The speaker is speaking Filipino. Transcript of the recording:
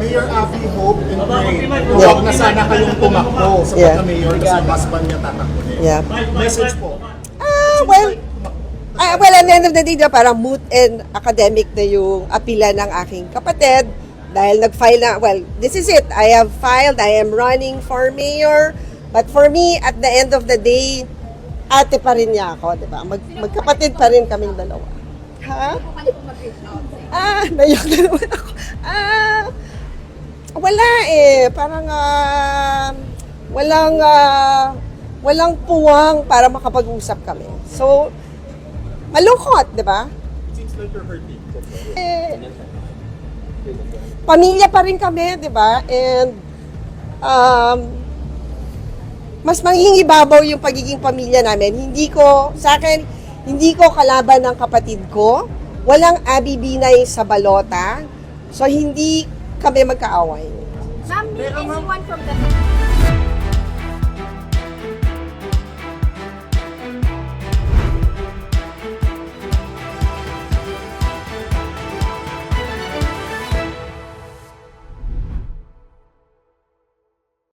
Mayor Avi Hope and Pray. Huwag na sana kayong tumakbo sa Yeah. pagka-mayor kasi yung husband niya tatakbo din. Yeah. Message po. Ah, well, ah, well, at the end of the day, na parang moot and academic na yung apila ng aking kapatid. Dahil nag-file na, well, this is it. I have filed, I am running for mayor. But for me, at the end of the day, ate pa rin niya ako, di ba? Mag, magkapatid pa rin kaming dalawa. Ha? Ah, naiyak na naman ako. Wala eh. Parang, ah, walang, ah, walang puwang para makapag-usap kami. So, malungkot, di ba? Seems like you're hurting. Eh, pamilya pa rin kami, di ba? And, um, mas magiging ibabaw yung pagiging pamilya namin. Hindi ko, sa akin, hindi ko kalaban ng kapatid ko. Walang abibinay sa balota. So, hindi kami magkaaway. Ma'am, one from the...